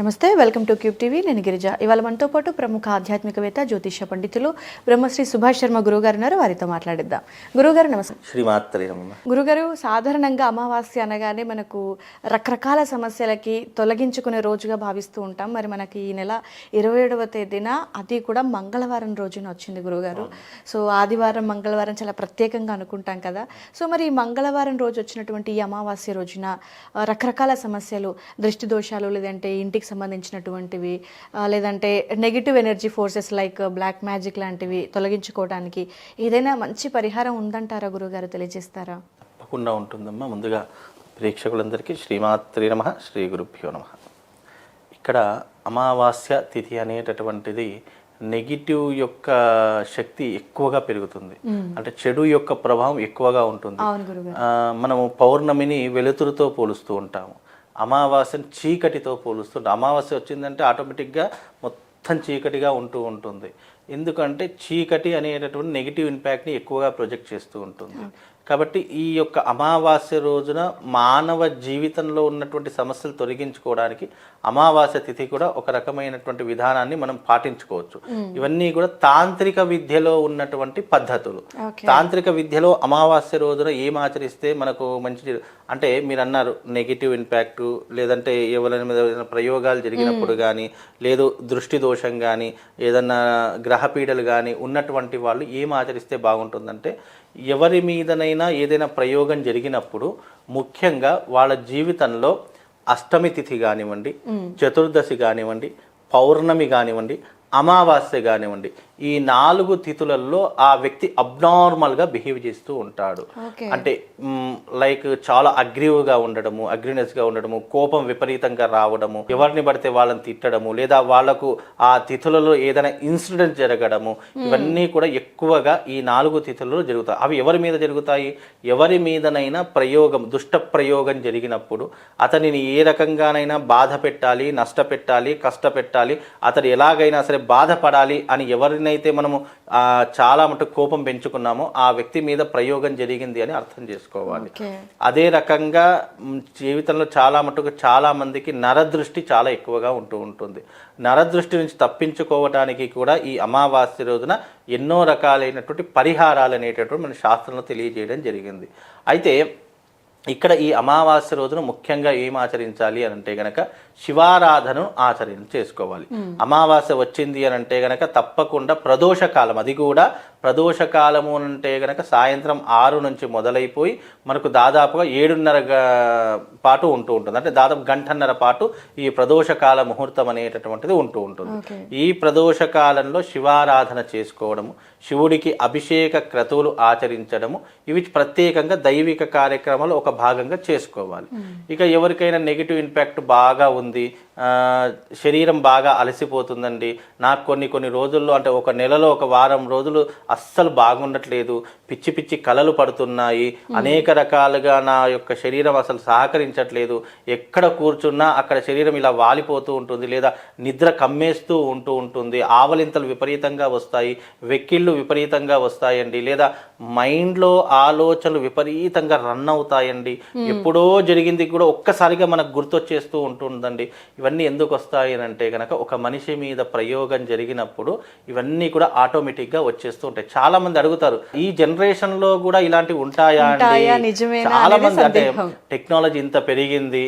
నమస్తే welcome to cube TV. నేను గిరిజ. ఇవాళ మనతో పాటు ప్రముఖ ఆధ్యాత్మికవేత్త జ్యోతిష పండితులు బ్రహ్మశ్రీ సుభాష్ శర్మ గురుగారు ఉన్నారు. వారితో మాట్లాడిద్దాం. గురుగారు నమస్తే శ్రీమాత్రి గురుగారు సాధారణంగా అమావాస్య అనగానే మనకు రకరకాల సమస్యలకి తొలగించుకునే రోజుగా భావిస్తూ ఉంటాం. మరి మనకి ఈ నెల ఇరవై ఏడవ తేదీన అది కూడా మంగళవారం రోజున వచ్చింది గురుగారు సో ఆదివారం మంగళవారం చాలా ప్రత్యేకంగా అనుకుంటాం కదా. సో మరి ఈ మంగళవారం రోజు వచ్చినటువంటి ఈ అమావాస్య రోజున రకరకాల సమస్యలు దృష్టి దోషాలు లేదంటే ఇంటికి సంబంధించినటువంటివి ఆ, లేదంటే negative energy forces like black magic లాంటివి తొలగించుకోవడానికి ఏదైనా మంచి పరిహారం ఉందంటారా గురుగారు తెలియజేస్తారా? తప్పకుండా ఉంటుందమ్మా. ముందుగా ప్రేక్షకులందరికీ శ్రీమాత్రి నమ శ్రీ గురుభ్యో నమ. ఇక్కడ అమావాస్య తిథి అనేటటువంటిది నెగిటివ్ యొక్క శక్తి ఎక్కువగా పెరుగుతుంది. అంటే చెడు యొక్క ప్రభావం ఎక్కువగా ఉంటుంది. మనము పౌర్ణమిని వెలుతురుతో పోలుస్తూ ఉంటాము. అమావాస్యను చీకటితో పోలుస్తుంటాం అమావాస్య వచ్చిందంటే ఆటోమేటిక్గా మొత్తం చీకటిగా ఉంటూ ఉంటుంది. ఎందుకంటే చీకటి అనేటటువంటి నెగిటివ్ ఇంపాక్ట్ని ఎక్కువగా ప్రొజెక్ట్ చేస్తూ ఉంటుంది. కాబట్టి ఈ యొక్క అమావాస్య రోజున మానవ జీవితంలో ఉన్నటువంటి సమస్యలు తొలగించుకోవడానికి అమావాస్య తిథి కూడా ఒక రకమైనటువంటి విధానాన్ని మనం పాటించుకోవచ్చు. ఇవన్నీ కూడా తాంత్రిక విద్యలో ఉన్నటువంటి పద్ధతులు. తాంత్రిక విద్యలో అమావాస్య రోజున ఏం ఆచరిస్తే మనకు మంచి అంటే మీరు అన్నారు నెగిటివ్ ఇంపాక్ట్ లేదంటే ఎవరైనా మీద ప్రయోగాలు జరిగినప్పుడు కానీ లేదు దృష్టి దోషం కానీ ఏదన్నా గ్రహపీడలు కానీ ఉన్నటువంటి వాళ్ళు ఏం ఆచరిస్తే బాగుంటుందంటే ఎవరి మీదనైనా ఏదైనా ప్రయోగం జరిగినప్పుడు ముఖ్యంగా వాళ్ళ జీవితంలో అష్టమి తిథి కానివ్వండి చతుర్దశి కానివ్వండి పౌర్ణమి కానివ్వండి అమావాస్య కానివ్వండి ఈ నాలుగు తిథులలో ఆ వ్యక్తి అబ్నార్మల్గా బిహేవ్ చేస్తూ ఉంటాడు. అంటే లైక్ చాలా అగ్రివ్గా ఉండడము అగ్రినెస్గా ఉండడము కోపం విపరీతంగా రావడము ఎవరిని పడితే వాళ్ళని తిట్టడము లేదా వాళ్ళకు ఆ తిథులలో ఏదైనా ఇన్సిడెంట్ జరగడము ఇవన్నీ కూడా ఎక్కువగా ఈ నాలుగు తిథులలో జరుగుతాయి. అవి ఎవరి మీద జరుగుతాయి? ఎవరి మీదనైనా ప్రయోగం దుష్ట ప్రయోగం జరిగినప్పుడు అతనిని ఏ రకంగానైనా బాధ పెట్టాలి నష్టపెట్టాలి కష్టపెట్టాలి అతడు ఎలాగైనా సరే బాధపడాలి అని ఎవరినైతే మనము చాలా మటుకు కోపం పెంచుకున్నామో ఆ వ్యక్తి మీద ప్రయోగం జరిగింది అని అర్థం చేసుకోవాలి. అదే రకంగా జీవితంలో చాలా మటుకు చాలా మందికి నరదృష్టి చాలా ఎక్కువగా ఉంటూ ఉంటుంది. నరదృష్టి నుంచి తప్పించుకోవడానికి కూడా ఈ అమావాస్య రోజున ఎన్నో రకాలైనటువంటి పరిహారాలు అనేటటువంటి మన శాస్త్రంలో తెలియజేయడం జరిగింది. అయితే ఇక్కడ ఈ అమావాస్య రోజున ముఖ్యంగా ఏం ఆచరించాలి అని అంటే గనక శివారాధనను ఆచరణ చేసుకోవాలి. అమావాస్య వచ్చింది అని అంటే గనక తప్పకుండా ప్రదోష కాలం అది కూడా ప్రదోష కాలము అంటే గనక సాయంత్రం ఆరు నుంచి మొదలైపోయి మనకు దాదాపుగా ఏడున్నర పాటు ఉంటూ ఉంటుంది. అంటే దాదాపు గంటన్నర పాటు ఈ ప్రదోష కాల ముహూర్తం అనేటటువంటిది ఉంటూ ఉంటుంది. ఈ ప్రదోష కాలంలో శివారాధన చేసుకోవడము శివుడికి అభిషేక క్రతువులు ఆచరించడము ఇవి ప్రత్యేకంగా దైవిక కార్యక్రమాలు ఒక భాగంగా చేసుకోవాలి. ఇక ఎవరికైనా నెగిటివ్ ఇంపాక్ట్ బాగా ఉంది శరీరం బాగా అలసిపోతుందండి. నాకు కొన్ని కొన్ని రోజుల్లో అంటే ఒక నెలలో ఒక వారం రోజులు అస్సలు బాగుండట్లేదు. పిచ్చి పిచ్చి కలలు పడుతున్నాయి. అనేక రకాలుగా నా యొక్క శరీరం అసలు సహకరించట్లేదు. ఎక్కడ కూర్చున్నా అక్కడ శరీరం ఇలా వాలిపోతూ ఉంటుంది లేదా నిద్ర కమ్మేస్తూ ఉంటూ ఉంటుంది. ఆవలింతలు విపరీతంగా వస్తాయి. వెక్కిళ్ళు విపరీతంగా వస్తాయండి. లేదా మైండ్లో ఆలోచనలు విపరీతంగా రన్ అవుతాయండి. ఎప్పుడో జరిగింది కూడా ఒక్కసారిగా మనకు గుర్తొచ్చేస్తూ ఉంటుందండి. ఇవన్నీ ఎందుకు వస్తాయి అని అంటే కనుక ఒక మనిషి మీద ప్రయోగం జరిగినప్పుడు ఇవన్నీ కూడా ఆటోమేటిక్గా వచ్చేస్తూ ఉంటాయి. చాలా మంది అడుగుతారు ఈ జనరేషన్లో కూడా ఇలాంటివి ఉంటాయా నిజమేనా చాలా మంది అంటే. టెక్నాలజీ ఇంత పెరిగింది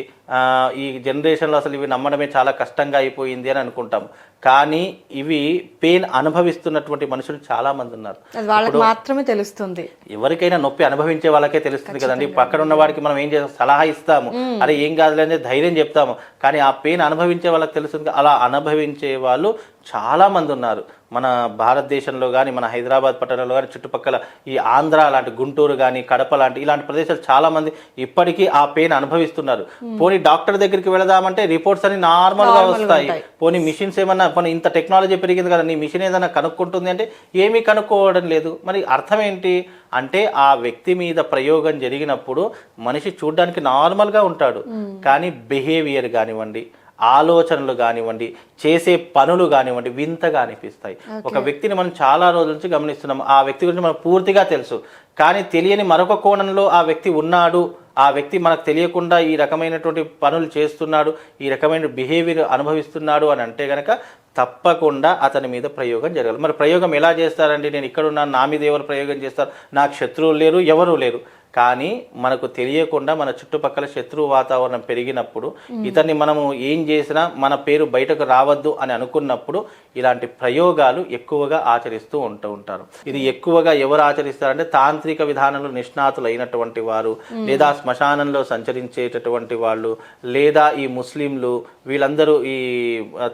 ఈ జనరేషన్లో అసలు ఇవి నమ్మడమే చాలా కష్టంగా అయిపోయింది అని అనుకుంటాం. కానీ ఇవి పెయిన్ అనుభవిస్తున్నటువంటి మనుషులు చాలా మంది ఉన్నారు. వాళ్ళకి మాత్రమే తెలుస్తుంది. ఎవరికైనా నొప్పి అనుభవించే వాళ్ళకే తెలుస్తుంది కదండి. పక్కన ఉన్న వాడికి మనం ఏం చేస్తాం? సలహా ఇస్తాము. అరే ఏం కాదులే ధైర్యం చెప్తాము. కానీ ఆ పెయిన్ అనుభవించే వాళ్ళకి తెలుస్తుంది. అలా అనుభవించే వాళ్ళు చాలా మంది ఉన్నారు. మన భారతదేశంలో కానీ మన హైదరాబాద్ పట్టణంలో కానీ చుట్టుపక్కల ఈ ఆంధ్ర లాంటి గుంటూరు కానీ కడప లాంటి ఇలాంటి ప్రదేశాలు చాలా మంది ఇప్పటికీ ఆ పెయిన్ అనుభవిస్తున్నారు. పోనీ డాక్టర్ దగ్గరికి వెళదామంటే రిపోర్ట్స్ అన్ని నార్మల్గా వస్తాయి. పోనీ మిషన్స్ ఏమన్నా పోనీ ఇంత టెక్నాలజీ పెరిగింది కదా నీ మిషన్ ఏదైనా కనుక్కుంటుంది అంటే ఏమీ కనుక్కోవడం లేదు. మరి అర్థం ఏంటి? అంటే ఆ వ్యక్తి మీద ప్రయోగం జరిగినప్పుడు మనిషి చూడడానికి నార్మల్గా ఉంటాడు. కానీ బిహేవియర్ కానివ్వండి ఆలోచనలు కానివ్వండి చేసే పనులు కానివ్వండి వింతగా అనిపిస్తాయి. ఒక వ్యక్తిని మనం చాలా రోజుల నుంచి గమనిస్తున్నాం. ఆ వ్యక్తి గురించి మనకు పూర్తిగా తెలుసు. కానీ తెలియని మరొక కోణంలో ఆ వ్యక్తి ఉన్నాడు ఆ వ్యక్తి మనకు తెలియకుండా ఈ రకమైనటువంటి పనులు చేస్తున్నాడు ఈ రకమైన బిహేవియర్ అనుభవిస్తున్నాడు అని అంటే గనక తప్పకుండా అతని మీద ప్రయోగం జరగాలి. మరి ప్రయోగం ఎలా చేస్తారండి? నేను ఇక్కడ ఉన్నాను నా మీద ఎవరు ప్రయోగం చేస్తారు? నాకు శత్రువులు లేరు ఎవరు లేరు. కానీ మనకు తెలియకుండా మన చుట్టుపక్కల శత్రు వాతావరణం పెరిగినప్పుడు ఇతన్ని మనము ఏం చేసినా మన పేరు బయటకు రావద్దు అని అనుకున్నప్పుడు ఇలాంటి ప్రయోగాలు ఎక్కువగా ఆచరిస్తూ ఉంటూ ఉంటారు. ఇది ఎక్కువగా ఎవరు ఆచరిస్తారంటే తాంత్రిక విధానంలో నిష్ణాతులు అయినటువంటి వారు లేదా శ్మశానంలో సంచరించేటటువంటి వాళ్ళు లేదా ఈ ముస్లింలు వీళ్ళందరూ ఈ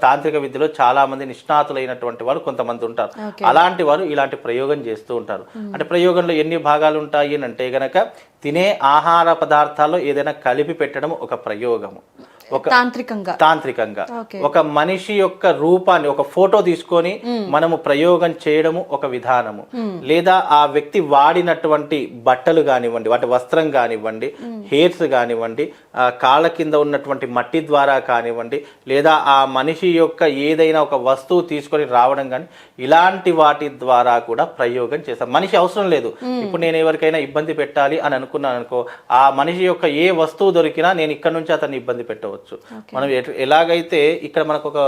తాంత్రిక విద్యలో చాలా మంది నిష్ణాతులైనటువంటి వారు కొంతమంది ఉంటారు. అలాంటి వారు ఇలాంటి ప్రయోగం చేస్తూ ఉంటారు. అంటే ప్రయోగంలో ఎన్ని భాగాలు ఉంటాయి అని అంటే గనక తినే ఆహార పదార్థాల్లో ఏదైనా కలిపి పెట్టడం ఒక ప్రయోగము. ఒక తాంత్రికంగా. తాంత్రికంగా. ఒక మనిషి యొక్క రూపాన్ని ఒక ఫోటో తీసుకొని మనము ప్రయోగం చేయడము ఒక విధానము. లేదా ఆ వ్యక్తి వాడినటువంటి బట్టలు కానివ్వండి వాటి వస్త్రం కానివ్వండి హెయిర్స్ కానివ్వండి ఆ కాళ్ళ కింద ఉన్నటువంటి మట్టి ద్వారా కానివ్వండి లేదా ఆ మనిషి యొక్క ఏదైనా ఒక వస్తువు తీసుకొని రావడం కానీ ఇలాంటి వాటి ద్వారా కూడా ప్రయోగం చేస్తాం. మనిషి అవసరం లేదు. ఇప్పుడు నేను ఎవరికైనా ఇబ్బంది పెట్టాలి అని అనుకున్నాను అనుకో ఆ మనిషి యొక్క ఏ వస్తువు దొరికినా నేను ఇక్కడ నుంచి అతన్ని ఇబ్బంది పెట్టవచ్చు. మనం ఎటు- ఎలాగైతే ఇక్కడ మనకు ఒక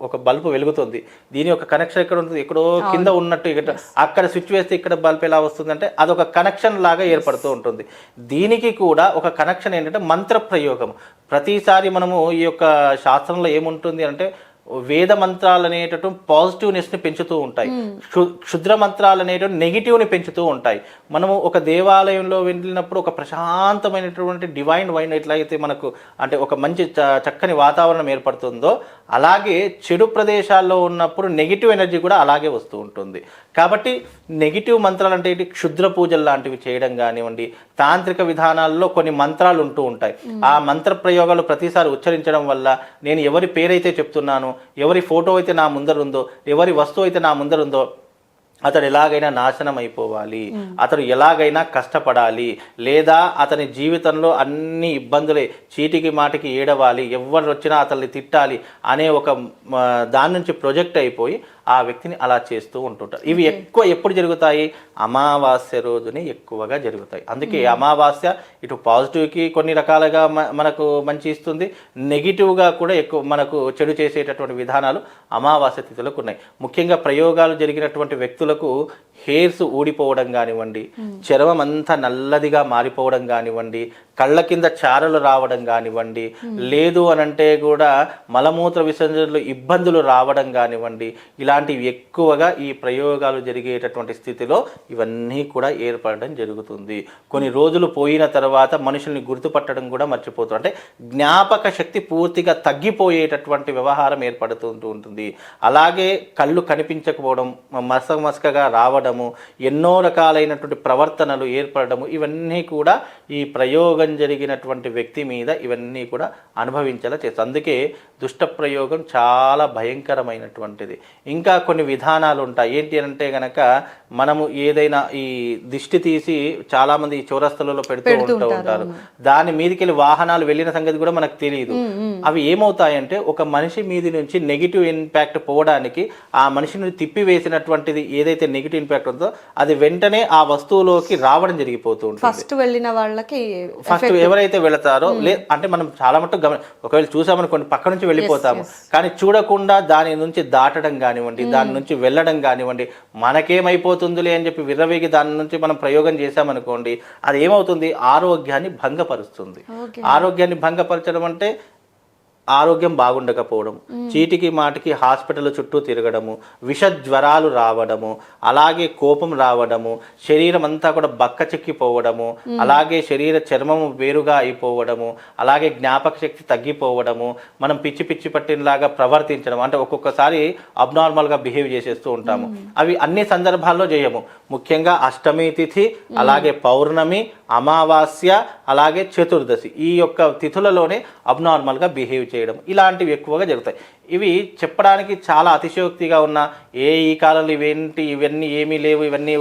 ఒక బల్బు వెలుగుతుంది దీని యొక్క కనెక్షన్ ఎక్కడ ఉంటుంది? ఎక్కడో కింద ఉన్నట్టు ఇక్కడ అక్కడ స్విచ్ వేస్తే ఇక్కడ బల్బ్ ఎలా వస్తుందంటే అదొక కనెక్షన్ లాగా ఏర్పడుతూ ఉంటుంది. దీనికి కూడా ఒక కనెక్షన్ ఏంటంటే మంత్ర ప్రయోగం. ప్రతిసారి మనము ఈ యొక్క శాస్త్రంలో ఏముంటుంది అంటే వేద మంత్రాలు అనేటటువంటి పాజిటివ్నెస్ని పెంచుతూ ఉంటాయి. క్షు- క్షుద్ర మంత్రాలు అనేటువంటి నెగిటివ్ని పెంచుతూ ఉంటాయి. మనము ఒక దేవాలయంలో వెళ్ళినప్పుడు ఒక ప్రశాంతమైనటువంటి డివైన్ వైన్ ఎట్లయితే మనకు అంటే ఒక మంచి చక్కని వాతావరణం ఏర్పడుతుందో అలాగే చెడు ప్రదేశాల్లో ఉన్నప్పుడు నెగిటివ్ ఎనర్జీ కూడా అలాగే వస్తూ ఉంటుంది. కాబట్టి నెగిటివ్ మంత్రాలు అంటే క్షుద్ర పూజలు లాంటివి చేయడం కానివ్వండి తాంత్రిక విధానాల్లో కొన్ని మంత్రాలు ఉంటూ ఉంటాయి. ఆ మంత్ర ప్రయోగాలు ప్రతిసారి ఉచ్చరించడం వల్ల నేను ఎవరి పేరైతే చెప్తున్నాను ఎవరి ఫోటో అయితే నా ముందర ఉందో ఎవరి వస్తువు అయితే నా ముందర ఉందో అతడు ఎలాగైనా నాశనం అయిపోవాలి అతడు ఎలాగైనా కష్టపడాలి. లేదా అతని జీవితంలో అన్ని ఇబ్బందులే చీటికి మాటికి ఏడవాలి. ఎవరు వచ్చినా అతన్ని తిట్టాలి అనే ఒక దాని నుంచి ప్రొజెక్ట్ అయిపోయి ఆ వ్యక్తిని అలా చేస్తూ ఉంటుంటారు. ఇవి ఎక్కువ ఎప్పుడు జరుగుతాయి? అమావాస్య రోజునే ఎక్కువగా జరుగుతాయి. అందుకే అమావాస్య ఇటు పాజిటివ్కి కొన్ని రకాలుగా మనకు మంచి ఇస్తుంది. నెగిటివ్గా కూడా ఎక్కువ మనకు చెడు చేసేటటువంటి విధానాలు అమావాస్య తిథులకు ఉన్నాయి. ముఖ్యంగా ప్రయోగాలు జరిగినటువంటి వ్యక్తులకు హెయిర్స్ ఊడిపోవడం కానివ్వండి చర్మం అంతా నల్లదిగా మారిపోవడం కానివ్వండి కళ్ళ కింద చారలు రావడం కానివ్వండి లేదు అని అంటే కూడా మలమూత్ర విసర్జనలు ఇబ్బందులు రావడం కానివ్వండి ఇలాంటివి ఎక్కువగా ఈ ప్రయోగాలు జరిగేటటువంటి స్థితిలో ఇవన్నీ కూడా ఏర్పడడం జరుగుతుంది. కొన్ని రోజులు పోయిన తర్వాత మనుషుల్ని గుర్తుపట్టడం కూడా మర్చిపోతుంది అంటే జ్ఞాపక శక్తి పూర్తిగా తగ్గిపోయేటటువంటి వ్యవహారం ఏర్పడుతుంటూ ఉంటుంది. అలాగే కళ్ళు కనిపించకపోవడం మసక మసకగా రావడము ఎన్నో రకాలైనటువంటి ప్రవర్తనలు ఏర్పడము ఇవన్నీ కూడా ఈ ప్రయోగం జరిగినటువంటి వ్యక్తి మీద ఇవన్నీ కూడా అనుభవించేలా చేస్తుంది అందుకే దుష్ట ప్రయోగం చాలా భయంకరమైనటువంటిది. ఇంకా కొన్ని విధానాలు ఉంటాయి. ఏంటి అంటే గనక మనము ఏదైనా ఈ దిష్టి తీసి చాలా మంది ఈ చౌరస్తలలో పెడుతూ ఉంటూ ఉంటారు. దాని మీదకి వెళ్ళి వాహనాలు వెళ్ళిన సంగతి కూడా మనకు తెలియదు అవి ఏమవుతాయంటే ఒక మనిషి మీది నుంచి నెగిటివ్ ఇంపాక్ట్ పోవడానికి ఆ మనిషిని తిప్పి వేసినటువంటిది ఏదైతే నెగిటివ్ ఇంపాక్ట్ ఉందో అది వెంటనే ఆ వస్తువులోకి రావడం జరిగిపోతూ ఉంటుంది. ఫస్ట్ వెళ్ళిన వాళ్ళకి ఫస్ట్ ఎవరైతే వెళతారో లే అంటే మనం చాలా మటుకు గమని ఒకవేళ చూసామనుకోండి పక్క నుంచి వెళ్ళిపోతాము. కానీ చూడకుండా దాని నుంచి దాటడం కానివ్వండి దాని నుంచి వెళ్ళడం కానివ్వండి మనకేమైపోతుందిలే అని చెప్పి విర్రవేగి దాని నుంచి మనం ప్రయోగం చేసామనుకోండి అది ఏమవుతుంది? ఆరోగ్యాన్ని భంగపరుస్తుంది. ఆరోగ్యాన్ని భంగపరచడం అంటే ఆరోగ్యం బాగుండకపోవడం చీటికి మాటికి హాస్పిటల్ చుట్టూ తిరగడము విష జ్వరాలు రావడము అలాగే కోపం రావడము శరీరం అంతా కూడా బక్క చిక్కిపోవడము అలాగే శరీర చర్మము వేరుగా అయిపోవడము అలాగే జ్ఞాపక శక్తి తగ్గిపోవడము మనం పిచ్చి పిచ్చి పట్టినలాగా ప్రవర్తించడం అంటే ఒక్కొక్కసారి అబ్నార్మల్గా బిహేవ్ చేసేస్తూ ఉంటాము. అవి అన్ని సందర్భాల్లో చేయము ముఖ్యంగా అష్టమి తిథి అలాగే పౌర్ణమి అమావాస్య అలాగే చతుర్దశి ఈ యొక్క తిథులలోనే అబ్నార్మల్గా బిహేవ్ చేయడం ఇలాంటివి ఎక్కువగా జరుగుతాయి. ఇవి చెప్పడానికి చాలా అతిశయోక్తిగా ఉన్న ఏ ఈ కాలంలో ఇవేంటి ఇవన్నీ ఏమీ లేవు ఇవన్నీ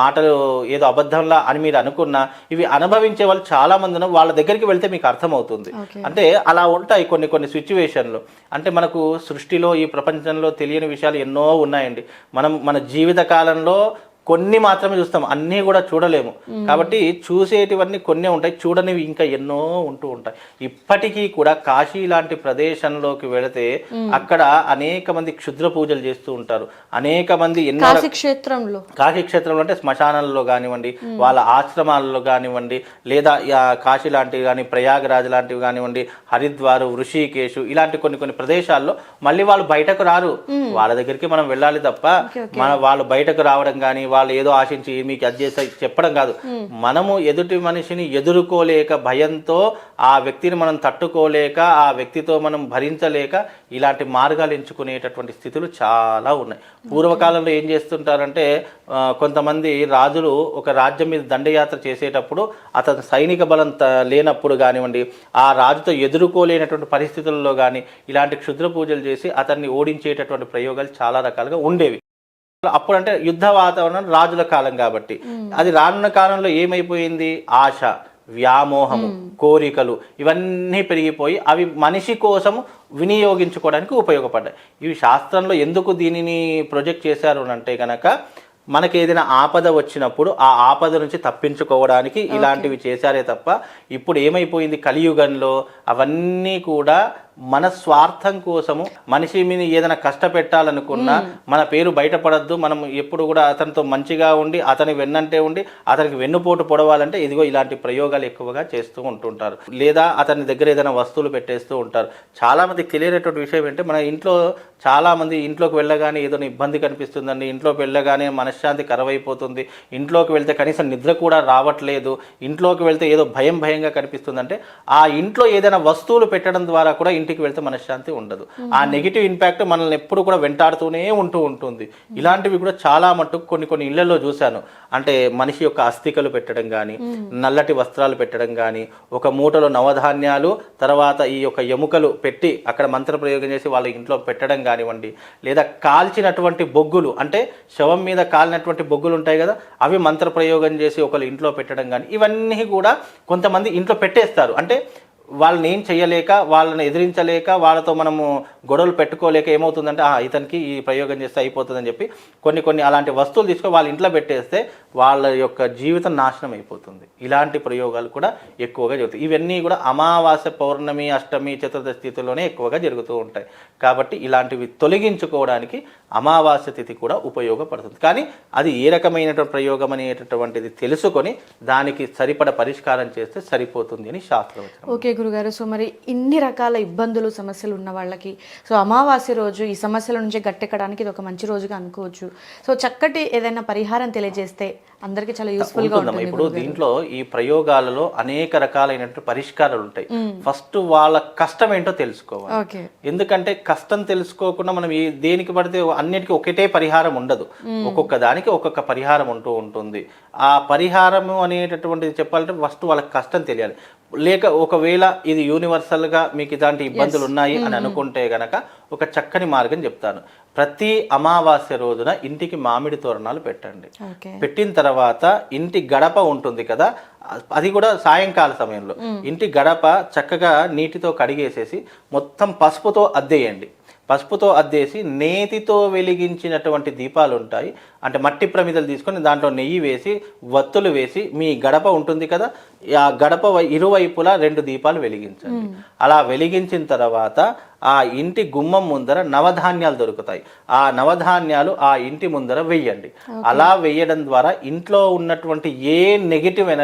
మాటలు ఏదో అబద్ధంలా అని మీరు అనుకున్నా ఇవి అనుభవించే వాళ్ళు చాలా మంది ఉన్నారు. వాళ్ళ దగ్గరికి వెళ్తే మీకు అర్థమవుతుంది. అంటే అలా ఉంటాయి కొన్ని కొన్ని సిచ్యువేషన్లు అంటే మనకు సృష్టిలో ఈ ప్రపంచంలో తెలియని విషయాలు ఎన్నో ఉన్నాయండి. మనం మన జీవిత కాలంలో కొన్ని మాత్రమే చూస్తాం అన్నీ కూడా చూడలేము. కాబట్టి చూసేటివన్నీ కొన్ని ఉంటాయి చూడనివి ఇంకా ఎన్నో ఉంటూ ఉంటాయి. ఇప్పటికీ కూడా కాశీ లాంటి ప్రదేశంలోకి వెళితే అక్కడ అనేక మంది క్షుద్ర పూజలు చేస్తూ ఉంటారు. అనేక మంది ఎన్నో క్షేత్రంలో. కాశీ క్షేత్రంలో అంటే శ్మశానాలలో కానివ్వండి వాళ్ళ ఆశ్రమాలలో కానివ్వండి లేదా కాశీ లాంటివి కానీ ప్రయాగరాజ్ లాంటివి కానివ్వండి హరిద్వార్ ఋషికేశు ఇలాంటి కొన్ని కొన్ని ప్రదేశాల్లో మళ్ళీ వాళ్ళు బయటకు రారు. వాళ్ళ దగ్గరికి మనం వెళ్ళాలి తప్ప మన వాళ్ళు బయటకు రావడం కానీ వాళ్ళు ఏదో ఆశించి మీకు అది చేస్తా చెప్పడం కాదు. మనము ఎదుటి మనిషిని ఎదుర్కోలేక భయంతో ఆ వ్యక్తిని మనం తట్టుకోలేక ఆ వ్యక్తితో మనం భరించలేక ఇలాంటి మార్గాలు ఎంచుకునేటటువంటి స్థితులు చాలా ఉన్నాయి. పూర్వకాలంలో ఏం చేస్తుంటారంటే కొంతమంది రాజులు ఒక రాజ్యం మీద దండయాత్ర చేసేటప్పుడు అతని సైనిక బలం లేనప్పుడు కానివ్వండి ఆ రాజుతో ఎదుర్కోలేనటువంటి పరిస్థితుల్లో కానీ ఇలాంటి క్షుద్ర పూజలు చేసి అతన్ని ఓడించేటటువంటి ప్రయోగాలు చాలా రకాలుగా ఉండేవి. అప్పుడు అంటే యుద్ధ వాతావరణం రాజుల కాలం కాబట్టి. అది రానున్న కాలంలో ఏమైపోయింది? ఆశ వ్యామోహము కోరికలు ఇవన్నీ పెరిగిపోయి అవి మనిషి కోసము వినియోగించుకోవడానికి ఉపయోగపడ్డాయి. ఇవి శాస్త్రంలో ఎందుకు దీనిని ప్రొజెక్ట్ చేశారు అంటే కనుక మనకి ఏదైనా ఆపద వచ్చినప్పుడు ఆ ఆపద నుంచి తప్పించుకోవడానికి ఇలాంటివి చేశారే తప్ప ఇప్పుడు ఏమైపోయింది? కలియుగంలో అవన్నీ కూడా మన స్వార్థం కోసము మనిషి మీద ఏదైనా కష్టపెట్టాలనుకున్నా మన పేరు బయటపడద్దు. మనం ఎప్పుడు కూడా అతనితో మంచిగా ఉండి అతని వెన్నంటే ఉండి అతనికి వెన్నుపోటు పొడవాలంటే ఇదిగో ఇలాంటి ప్రయోగాలు ఎక్కువగా చేస్తూ ఉంటుంటారు. లేదా అతని దగ్గర ఏదైనా వస్తువులు పెట్టేస్తూ ఉంటారు. చాలా మందికి తెలియనటువంటి విషయం ఏంటంటే మన ఇంట్లో చాలా మంది ఇంట్లోకి వెళ్ళగానే ఏదో ఇబ్బంది కనిపిస్తుందండి. ఇంట్లోకి వెళ్ళగానే మనశ్శాంతి కరవైపోతుంది. ఇంట్లోకి వెళ్తే కనీసం నిద్ర కూడా రావట్లేదు. ఇంట్లోకి వెళ్తే ఏదో భయం భయంగా కనిపిస్తుందంటే ఆ ఇంట్లో ఏదైనా వస్తువులు పెట్టడం ద్వారా కూడా ఇంటికి వెళ్తే మనశ్శాంతి ఉండదు. ఆ నెగిటివ్ ఇంపాక్ట్ మనల్ని ఎప్పుడు కూడా వెంటాడుతూనే ఉంటూ ఉంటుంది. ఇలాంటివి కూడా చాలా మట్టుకు కొన్ని కొన్ని ఇళ్ళలో చూశాను. అంటే మనిషి యొక్క అస్థికలు పెట్టడం కానీ నల్లటి వస్త్రాలు పెట్టడం కానీ ఒక మూటలో నవధాన్యాలు తర్వాత ఈ యొక్క ఎముకలు పెట్టి అక్కడ మంత్ర ప్రయోగం చేసి వాళ్ళ ఇంట్లో పెట్టడం కానివ్వండి లేదా కాల్చినటువంటి బొగ్గులు అంటే శవం మీద కాలినటువంటి బొగ్గులు ఉంటాయి కదా అవి మంత్ర ప్రయోగం చేసి ఒకళ్ళు ఇంట్లో పెట్టడం కానీ ఇవన్నీ కూడా కొంతమంది ఇంట్లో పెట్టేస్తారు. అంటే వాళ్ళని ఏం చేయలేక వాళ్ళని ఎదిరించలేక వాళ్ళతో మనము గొడవలు పెట్టుకోలేక ఏమవుతుందంటే ఇతనికి ఈ ప్రయోగం చేస్తే అయిపోతుందని చెప్పి కొన్ని కొన్ని అలాంటి వస్తువులు తీసుకొని వాళ్ళ ఇంట్లో పెట్టేస్తే వాళ్ళ యొక్క జీవితం నాశనం అయిపోతుంది. ఇలాంటి ప్రయోగాలు కూడా ఎక్కువగా జరుగుతాయి. ఇవన్నీ కూడా అమావాస్య పౌర్ణమి అష్టమి చతుర్దశి తిథిలోనే ఎక్కువగా జరుగుతూ ఉంటాయి. కాబట్టి ఇలాంటివి తొలగించుకోవడానికి అమావాస్య తిథి కూడా ఉపయోగపడుతుంది. కానీ అది ఏ రకమైనటువంటి ప్రయోగం అనేటటువంటిది తెలుసుకొని దానికి సరిపడ పరిష్కారం చేస్తే సరిపోతుంది అని శాస్త్రం ఓకే గురుగారు సో మరి ఇన్ని రకాల ఇబ్బందులు సమస్యలు ఉన్న వాళ్ళకి సో అమావాస్య రోజు ఈ సమస్యల నుంచి గట్టెక్కడానికి ఇది ఒక మంచి రోజుగా అనుకోవచ్చు. సో చక్కటి ఏదైనా పరిహారం తెలియజేస్తే అందరికీ చాలా యూస్ఫుల్గా ఉంటుంది ఇప్పుడు దీంట్లో ఈ ప్రయోగాలలో అనేక రకాలైనటువంటి పరిష్కారాలు ఉంటాయి. ఫస్ట్ వాళ్ళ కష్టం ఏంటో తెలుసుకోవాలి. ఓకే. ఎందుకంటే కష్టం తెలుసుకోకుండా మనం ఈ దేనికి పడితే అన్నిటికీ ఒకటే పరిహారం ఉండదు. ఒక్కొక్క దానికి ఒక్కొక్క పరిహారం ఉంటూ ఉంటుంది. ఆ పరిహారము అనేటటువంటిది చెప్పాలంటే ఫస్ట్ వాళ్ళకి కష్టం తెలియాలి. లేక ఒకవేళ ఇది యూనివర్సల్గా మీకు ఇలాంటి ఇబ్బందులు ఉన్నాయి అని అనుకుంటే గనక ఒక చక్కని మార్గం చెప్తాను. ప్రతి అమావాస్య రోజున ఇంటికి మామిడి తోరణాలు పెట్టండి. పెట్టిన తర్వాత ఇంటి గడప ఉంటుంది కదా అది కూడా సాయంకాల సమయంలో. ఇంటి గడప చక్కగా నీటితో కడిగేసేసి మొత్తం పసుపుతో అద్దేయండి. పసుపుతో అద్దేసి నేతితో వెలిగించినటువంటి దీపాలు ఉంటాయి అంటే మట్టి ప్రమిదలు తీసుకొని దాంట్లో నెయ్యి వేసి వత్తులు వేసి మీ గడప ఉంటుంది కదా ఆ గడప ఇరువైపులా రెండు దీపాలు వెలిగించండి. అలా వెలిగించిన తర్వాత ఆ ఇంటి గుమ్మం ముందర నవధాన్యాలు దొరుకుతాయి. ఆ నవధాన్యాలు ఆ ఇంటి ముందర వెయ్యండి అలా వెయ్యడం ద్వారా ఇంట్లో ఉన్నటువంటి ఏ నెగిటివ్ ఎనర్జీ